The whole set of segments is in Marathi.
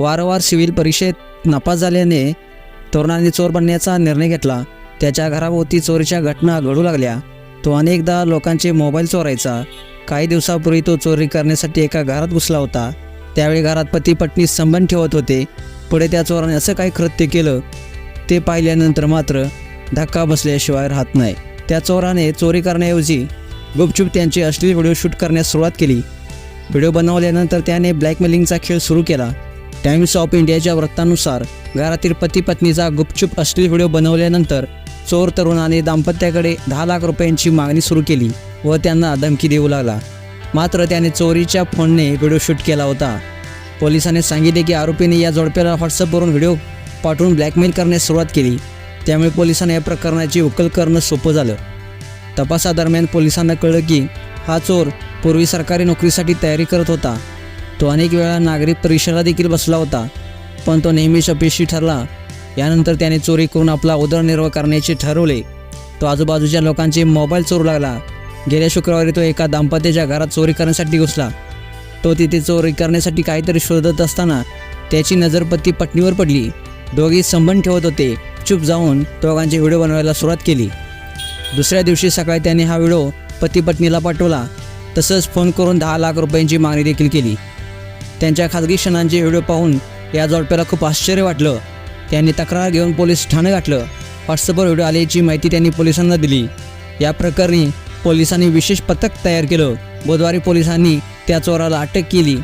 वारंवार सिव्हिल परीक्षेत नापास झाल्याने तरुणांनी चोर बनण्याचा निर्णय घेतला. त्याच्या घराभोवती चोरीच्या घटना घडू लागल्या. तो अनेकदा लोकांचे मोबाईल चोरायचा. काही दिवसापूर्वी तो चोरी करण्यासाठी एका घरात घुसला होता. त्यावेळी घरात पती पत्नी संबंध ठेवत होते. पुढे त्या चोराने असं काही कृत्य केलं ते पाहिल्यानंतर मात्र धक्का बसल्याशिवाय राहत नाही. त्या चोराने चोरी करण्याऐवजी गुपचूप त्यांचे अश्लील व्हिडिओ शूट करण्यास सुरुवात केली. व्हिडिओ बनवल्यानंतर त्याने ब्लॅकमेलिंगचा खेळ सुरू केला. टाइम्स ऑफ इंडियाच्या वृत्तानुसार घरातील पती पत्नीचा गुपचूप अश्लील व्हिडिओ बनवल्यानंतर चोर तरुणाने दाम्पत्याकडे दहा लाख रुपयांची मागणी सुरू केली व त्यांना धमकी देऊ लागला. मात्र त्याने चोरीच्या फोनने व्हिडिओ शूट केला होता. पोलिसांनी सांगितले की आरोपीने या जोडप्याला व्हॉट्सअपवरून व्हिडिओ पाठवून ब्लॅकमेल करण्यास सुरुवात केली. त्यामुळे पोलिसांना या प्रकरणाची उकल करणं सोपं झालं. तपासादरम्यान पोलिसांना कळलं की हा चोर पूर्वी सरकारी नोकरीसाठी तयारी करत होता. तो अनेक वेळा नागरिक परीक्षेला देखील बसला होता पण तो नेहमीच अपयशी ठरला. यानंतर त्याने चोरी करून आपला उदरनिर्वाह करण्याचे ठरवले. तो आजूबाजूच्या लोकांचे मोबाईल चोरू लागला. गेल्या शुक्रवारी तो एका दाम्पत्याच्या घरात चोरी करण्यासाठी घुसला. तो तिथे चोरी करण्यासाठी काहीतरी शोधत असताना त्याची नजरपत्ती पत्नीवर पडली. दोघी संबंध ठेवत होते. चुप जाऊन दोघांचे व्हिडिओ बनवायला सुरुवात केली. दुसऱ्या दिवशी सकाळी त्याने हा व्हिडिओ पती पत्नीला पाठवला. तसंच फोन करून दहा लाख रुपयांची मागणी देखील केली. त्यांच्या खाजगी क्षणांचे व्हिडिओ पाहून या जोडप्याला खूप आश्चर्य वाटलं. त्यांनी तक्रार घेऊन पोलीस ठाणे गाठलं. व्हॉट्सअपवर व्हिडिओ आल्याची माहिती त्यांनी पोलिसांना दिली. या प्रकरणी पोलिसांनी विशेष पथक तयार केलं. बुधवारी पोलिसांनी त्या चोराला अटक केली.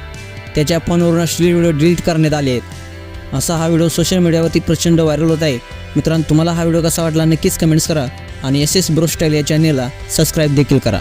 त्याच्या फोनवरून अश्लील व्हिडिओ डिलीट करण्यात आले आहेत. असा हा व्हिडिओ सोशल मीडियावरती प्रचंड व्हायरल होत आहे. मित्रांनो तुम्हाला हा व्हिडिओ कसा वाटला नक्कीच कमेंट्स करा आणि एस एस ब्रो स्टाईल या चॅनेलला सबस्क्राईब देखील करा.